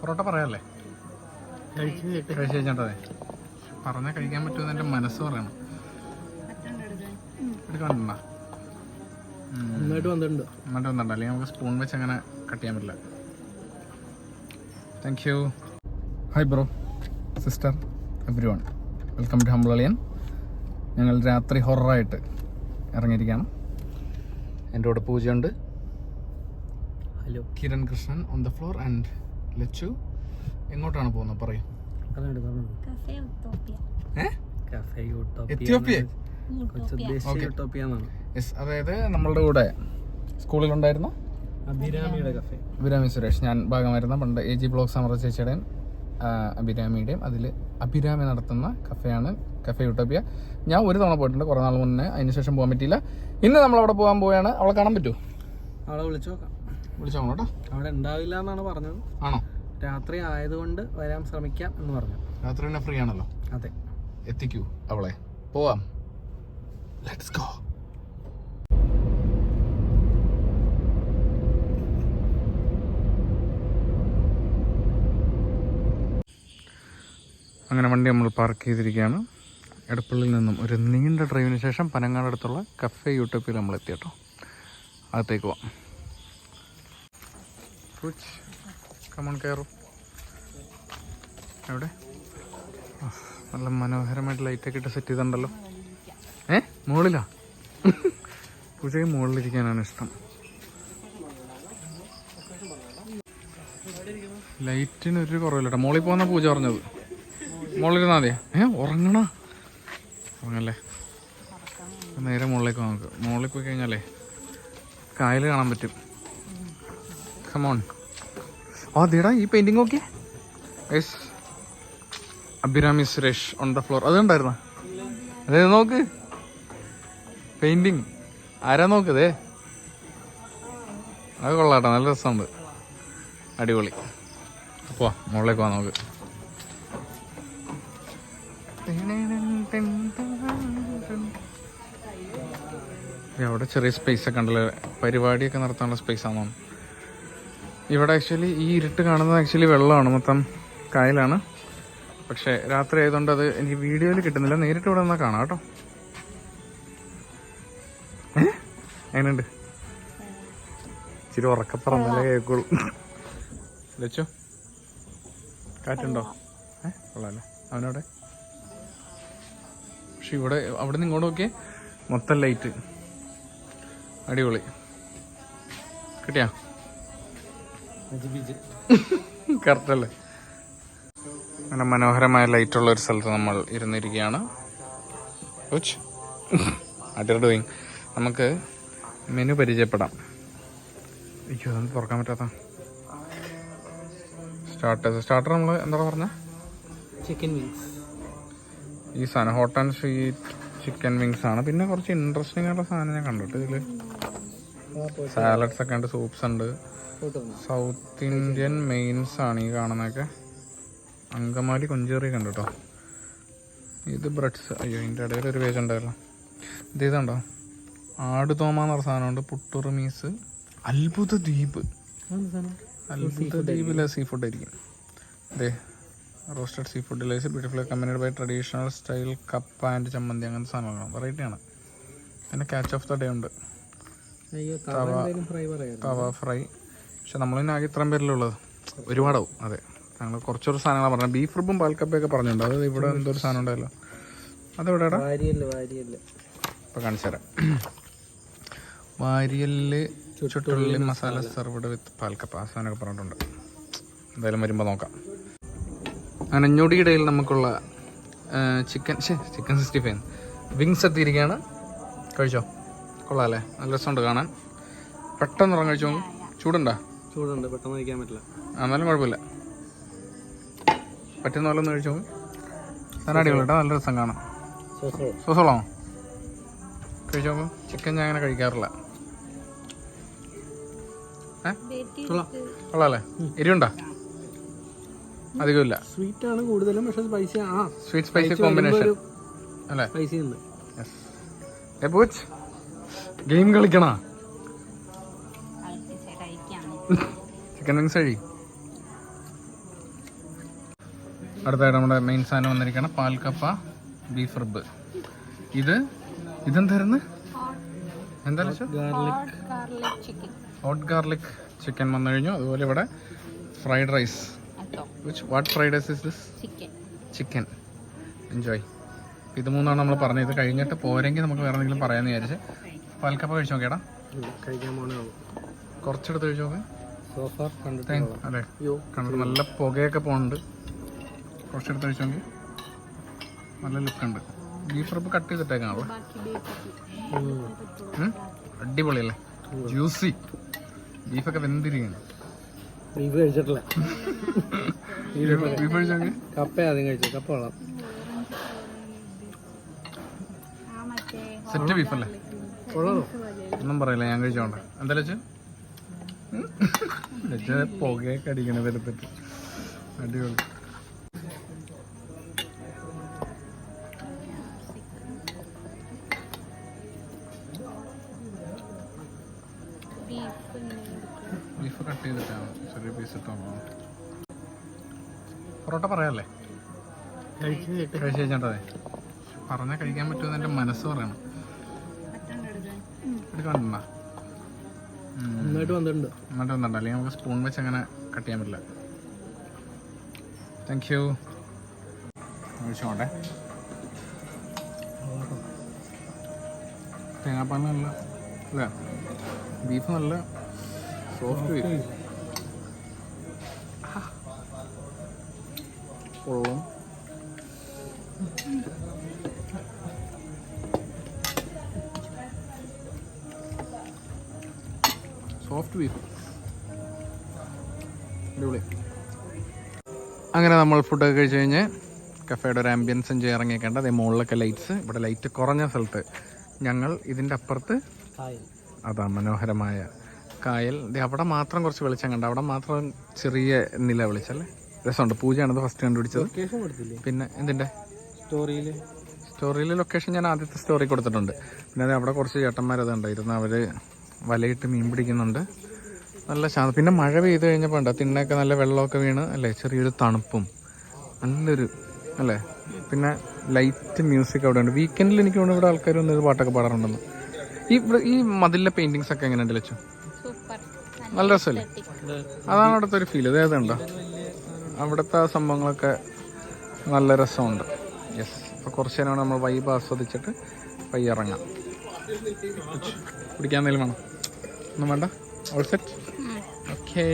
പൊറോട്ട പറയാല്ലേ? കഴിച്ച് കഴിച്ച് പറഞ്ഞാൽ കഴിക്കാൻ പറ്റുമെന്ന് എന്റെ മനസ്സ് പറയണം. എടുക്കണ്ട നന്നായിട്ട് വന്നിട്ടുണ്ട്. എന്നിട്ട് വന്നിട്ടുണ്ട്. അല്ലെങ്കിൽ നമുക്ക് സ്പൂൺ വെച്ച് അങ്ങനെ കട്ട് ചെയ്യാൻ പറ്റില്ല. Thank you hi bro sister everyone welcome to ഹംബ്ലളിയൻ ഞങ്ങൾ രാത്രി ഹൊററായിട്ട് ഇറങ്ങിയിരിക്കുകയാണ്. എന്റെ കൂടെ പൂജയുണ്ട്. Hello Kiran Krishnan on the floor and Lachu എങ്ങോട്ടാണ് പോകുന്നത്? പറയൂ. എത്യോപ്യ അതായത് നമ്മളുടെ കൂടെ സ്കൂളിലുണ്ടായിരുന്ന? അഭിരാമി സുരേഷ്. ഞാൻ ഭാഗമായിരുന്ന പണ്ട് എ ജി ബ്ലോക്ക് സമര ചേച്ചിയുടെയും അഭിരാമിയുടെയും അതിൽ അഭിരാമി നടത്തുന്ന കഫയാണ് കഫേ യൂട്ടോപ്പിയ ഞാൻ ഒരു തവണ പോയിട്ടുണ്ട് കുറേ നാൾ മുന്നേ. അതിനുശേഷം പോകാൻ പറ്റിയില്ല. ഇന്ന് നമ്മൾ അവിടെ പോകാൻ പോവുകയാണ്. അവളെ കാണാൻ പറ്റുമോ? അവളെ വിളിച്ചു നോക്കാം. വിളിച്ചോ കേട്ടോ. അവിടെ ഉണ്ടാവില്ല എന്നാണ് പറഞ്ഞത്. ആണോ? രാത്രി ആയതുകൊണ്ട് വരാൻ ശ്രമിക്കാം എന്ന് പറഞ്ഞു. രാത്രി തന്നെ ഫ്രീ ആണല്ലോ. അതെ. എത്തിക്കൂ അവളെ. പോവാം. ലെറ്റ്സ് ഗോ അങ്ങനെ വണ്ടി നമ്മൾ പാർക്ക് ചെയ്തിരിക്കുകയാണ്. എടപ്പള്ളിയിൽ നിന്നും ഒരു നീണ്ട ഡ്രൈവിന് ശേഷം പനങ്ങാടടുത്തുള്ള കഫേ യൂട്യൂബിൽ നമ്മൾ എത്തി കേട്ടോ. അകത്തേക്ക് പോവാം. കമൺ കയറും എവിടെ? നല്ല മനോഹരമായിട്ട് ലൈറ്റൊക്കെ ഇട്ട് സെറ്റ് ചെയ്തിട്ടുണ്ടല്ലോ. ഏ? മുകളിലാ? പൂച്ചയ്ക്ക് മുകളിലിരിക്കാനാണ് ഇഷ്ടം. ലൈറ്റിന് ഒരു കുറവില്ല കേട്ടോ മോളിൽ പോകുന്ന പൂജ പറഞ്ഞത്. മുകളിലിരുന്നാ മതിയാ ഏ ഉറങ്ങണ? ഉറങ്ങല്ലേ? നേരെ മുകളിലേക്ക് നമുക്ക് മുകളിൽ പോയി കഴിഞ്ഞാലേ കായൽ കാണാൻ പറ്റും. കമോൺ ആ ദേടാ ഈ painting okay yes Abhirami Suresh on the floor അത് ഉണ്ടായിരുന്ന അതെ നോക്ക്. പെയിന്റിങ് ആരാ നോക്കതേ അത് കൊള്ളാട്ടോ നല്ല രസമുണ്ട്. അടിപൊളി. പോവാ മുകളിലേക്ക് പോവാം നമുക്ക്. ഏ, അവിടെ ചെറിയ സ്പേസ് ഒക്കെ ഉണ്ടല്ലോ. പരിപാടിയൊക്കെ നടത്താനുള്ള സ്പേസ് ആണെന്ന് തോന്നുന്നു. ഇവിടെ ആക്ച്വലി ഈ ഇരുട്ട് കാണുന്നത് ആക്ച്വലി വെള്ളമാണ് മൊത്തം കായലാണ്. പക്ഷെ രാത്രി ആയതുകൊണ്ട് അത് എനിക്ക് വീഡിയോയിൽ കിട്ടുന്നില്ല. നേരിട്ട് ഇവിടെ നിന്നാ കാണാം കേട്ടോ? എങ്ങനെയുണ്ട്? ഇച്ചിരി ഉറക്കപ്പറന്നല്ലേ കേൾക്കുള്ളൂ. ലച്ചോ? കാറ്റുണ്ടോ? ഏ? കൊള്ളാല്ലേ? അവനവിടെ? പക്ഷെ ഇവിടെ അവിടെ നിന്ന് ഇങ്ങോട്ട് നോക്കിയേ മൊത്തം ലൈറ്റ് അടിപൊളി. കിട്ടിയാ? കറക്റ്റ് അല്ലേ? അങ്ങനെ മനോഹരമായ ലൈറ്റുള്ള ഒരു സ്ഥലത്ത് നമ്മൾ ഇരുന്നിരിക്കുകയാണ്. അറ്റർ ഡൂയിങ് നമുക്ക് മെനു പരിചയപ്പെടാം. അയ്യോ അതൊന്നും തുറക്കാൻ പറ്റാത്ത. സ്റ്റാർട്ടേഴ്സ് സ്റ്റാർട്ടർ നമ്മൾ എന്താ പറഞ്ഞ? ചിക്കൻ വിങ്സ് ഈ സാധനം hot and sweet chicken wings ആണ്. പിന്നെ കുറച്ച് ഇൻട്രസ്റ്റിംഗ് ആയിട്ടുള്ള സാധനം ഞാൻ കണ്ടിട്ട് ഇതിൽ സാലഡ്സ് ഒക്കെ ഉണ്ട്. സൂപ്സ് ഉണ്ട് സൗത്ത് ഇന്ത്യൻ മെയിൻസ് ആണ് ഈ കാണുന്നൊക്കെ അങ്കമാലി കൊഞ്ചേറി കണ്ടു കേട്ടോ. ഇത് ബ്രെഡ്സ്. അയ്യോ ഇതിന്റെ ഇടയിൽ ഒരു പേജ് ഉണ്ടായിരുന്നു. ഇത് ഇതുണ്ടോ? ആട് തോമ എന്ന് പറഞ്ഞ സാധനമുണ്ട് പുട്ടൂർ മീസ് അത്ഭുത ദ്വീപ്. അത്ഭുത ദ്വീപിലെ സീ ഫുഡ് ആയിരിക്കും. അതെ റോസ്റ്റഡ് സീ ഫുഡ് ലൈസ് ബ്യൂട്ടിഫുൾ കമ്പനിയുടെ ബൈ ട്രഡീഷണൽ സ്റ്റൈൽ കപ്പ ആൻഡ് ചമ്മന്തി അങ്ങനത്തെ സാധനങ്ങളാണ്. വെറൈറ്റിയാണ് പിന്നെ ക്യാച്ച് ഓഫ് ദ ഡേ ഉണ്ട്. തവ ഫ്രൈ പക്ഷെ നമ്മളിന്ന് ആകെ ഇത്രയും പേരിലുള്ളത് ഒരുപാടാവും. അതെ. ഞങ്ങൾ കുറച്ചൊരു സാധനങ്ങളാണ് പറഞ്ഞത്. ബീഫ് റിബും പാൽക്കപ്പയൊക്കെ പറഞ്ഞിട്ടുണ്ട്. അത് ഇവിടെ എന്തോ ഒരു സാധനം ഉണ്ടായല്ലോ അതെവിടെ ഇപ്പം കാണിച്ചു തരാം. വാരിയൽ ചുട്ടുള്ളി മസാല സെർവ്ഡ് വിത്ത് പാൽക്കപ്പ. ആ സാധനമൊക്കെ പറഞ്ഞിട്ടുണ്ട്. എന്തായാലും വരുമ്പോൾ നോക്കാം. ഇടയിൽ നമുക്കുള്ള chicken chicken sixty five wings എത്തിയിരിക്കുകയാണ്. കഴിച്ചോ? കൊള്ളാമല്ലേ നല്ല രസമുണ്ട് കാണാൻ. പെട്ടെന്ന് ഉറങ്ങി കഴിച്ചോ? ചൂടുണ്ടോ? ചൂടുണ്ട് പെട്ടെന്ന് കഴിക്കാൻ പറ്റില്ല. ആ, എന്നാലും കുഴപ്പമില്ല. പറ്റുന്ന പോലെ ഒന്ന് കഴിച്ചോ? നല്ല അടിപൊളി കേട്ടോ നല്ല രസം കാണാം സുസോളോ. കഴിച്ചു കഴിച്ചോ ചിക്കൻ ഞാൻ അങ്ങനെ കഴിക്കാറില്ല. കൊള്ളാല്ലേ? എരിവുണ്ടോ? അധികമില്ല. സ്വീറ്റ് ആണ് കൂടുതലും പക്ഷെ സ്പൈസി ആ. സ്വീറ്റ് സ്പൈസി കോമ്പിനേഷൻ അല്ലേ? സ്പൈസി ഉണ്ട്. ഏ പൂച്ച്? ഗെയിം കളിക്കണ? ചിക്കൻ വിങ്സ് കഴി. അടുത്തായിട്ട് നമ്മുടെ മെയിൻ സാധനം വന്നിരിക്കണം പാൽക്കപ്പ ബീഫ് റബ്ബ് ഇത് ഇതെന്തായിരുന്നു? എന്താ ഗാർലിക് ഹോട്ട് ഗാർലിക് ചിക്കൻ വന്നു കഴിഞ്ഞു. അതുപോലെ ഇവിടെ fried rice what fried rice is this chicken enjoy ഇത് മൂന്നാണ് നമ്മൾ പറഞ്ഞത്. കഴിഞ്ഞിട്ട് പോരെങ്കിൽ നമുക്ക് വേറെ എന്തെങ്കിലും പറയാമെന്ന് വിചാരിച്ച് പാൽക്കപ്പ കഴിച്ചു നോക്കിയടാ. കഴിക്കാൻ പോണേ കുറച്ചെടുത്ത് കഴിച്ചു നോക്ക്. സോഫ കണ്ടിട്ട് അതെ കണ്ടിട്ട് നല്ല പുകയൊക്കെ പോകുന്നുണ്ട് കുറച്ചെടുത്ത് കഴിച്ചു നോക്കി. നല്ല ലുക്കുണ്ട് ബീഫ് റബ്ബ് കട്ട് ചെയ്തിട്ടേക്കാണല്ലോ? അടിപൊളിയല്ലേ? ജ്യൂസി ബീഫൊക്കെ വെന്തിരിക്കുന്നു. ബീഫ് കഴിച്ചിട്ടില്ല. ബീഫ് കഴിച്ചു നോക്കി. കപ്പ ആദ്യം കഴിച്ചു കപ്പ കൊള്ളാം. സെറ്റ് ബീഫല്ലേ ഒന്നും പറയില്ല ഞാൻ കഴിച്ചോണ്ട് എന്താ വെച്ച് പുകയൊക്കെ അടിക്കണത് എടുത്തിട്ട് അടിപൊളി. ബീഫ് കട്ട് ചെയ്തിട്ടാണ് ചെറിയ പീസ് ഇട്ടോ പൊറോട്ട പറയാല്ലേ? കഴിച്ചു കഴിച്ച് കഴിഞ്ഞാട്ടേ പറഞ്ഞാൽ കഴിക്കാൻ പറ്റുമെന്ന് എന്റെ മനസ്സ് പറയണം. എടുക്കണ്ട നന്നായിട്ട് വന്നിട്ടുണ്ട്. എന്നിട്ട് ഒന്നുണ്ട് അല്ലെങ്കിൽ നമുക്ക് സ്പൂൺ വെച്ച് അങ്ങനെ കട്ട് ചെയ്യാൻ പറ്റില്ല. താങ്ക് യു ഒഴിച്ചോട്ടെ തേങ്ങാപ്പാൽ നല്ല അല്ലേ ബീഫ് നല്ല സോഫ്റ്റ് ബീഫ് കൊള്ളും സോഫ്റ്റ് ബീഫ് അടിപൊളി. അങ്ങനെ നമ്മൾ ഫുഡൊക്കെ കഴിച്ച് കഴിഞ്ഞ് കഫേയുടെ ഒരു ആംബിയൻസ് എൻജോയ് ഇറങ്ങിയേക്കേണ്ട. അതേ മുകളിലൊക്കെ ലൈറ്റ്സ് ഇവിടെ ലൈറ്റ് കുറഞ്ഞ സ്ഥലത്ത് ഞങ്ങൾ ഇതിന്റെ അപ്പുറത്ത് അതാ മനോഹരമായ കായൽ. അവിടെ മാത്രം കുറച്ച് വെളിച്ചം കണ്ട. അവിടെ മാത്രം ചെറിയ നില വെളിച്ചല്ലേ രസമുണ്ട്. പൂജയാണത് ഫസ്റ്റ് കണ്ടുപിടിച്ചത്. പിന്നെ എന്തിന്റെ? സ്റ്റോറിയിൽ സ്റ്റോറിയിൽ ലൊക്കേഷൻ ഞാൻ ആദ്യത്തെ സ്റ്റോറി കൊടുത്തിട്ടുണ്ട്. പിന്നെ അത് അവിടെ കുറച്ച് ചേട്ടന്മാരത് ഉണ്ടായിരുന്നു അവർ വലയിട്ട് മീൻ പിടിക്കുന്നുണ്ട്. നല്ല ശാന്ത പിന്നെ മഴ പെയ്ത് കഴിഞ്ഞപ്പോൾ ഉണ്ട് തിണ്ണയൊക്കെ നല്ല വെള്ളമൊക്കെ വീണ് അല്ലേ? ചെറിയൊരു തണുപ്പും. നല്ലൊരു അല്ലേ? പിന്നെ ലൈറ്റ് മ്യൂസിക് അവിടെ ഉണ്ട്. വീക്കെൻഡിൽ എനിക്ക് തോന്നുന്നു ഇവിടെ ആൾക്കാർ വന്ന് പാട്ടൊക്കെ പാടാറുണ്ടെന്ന്. ഈ ഇവിടെ ഈ മതിലിലെ പെയിന്റിങ്സ് ഒക്കെ എങ്ങനെയുണ്ട് ലച്ചു? നല്ല രസമല്ലേ? അതാണ് അവിടുത്തെ ഒരു ഫീൽ ഇത് ഉണ്ടോ? അവിടുത്തെ ആ സംഭവങ്ങളൊക്കെ നല്ല രസമുണ്ട്. യെസ് അപ്പോൾ കുറച്ച് നേരം നമ്മൾ വൈബ് ആസ്വദിച്ചിട്ട് പയ്യെ ഇറങ്ങാം. കുടിക്കാൻ എന്തെങ്കിലും വേണം? ഒന്നും വേണ്ട. All set okay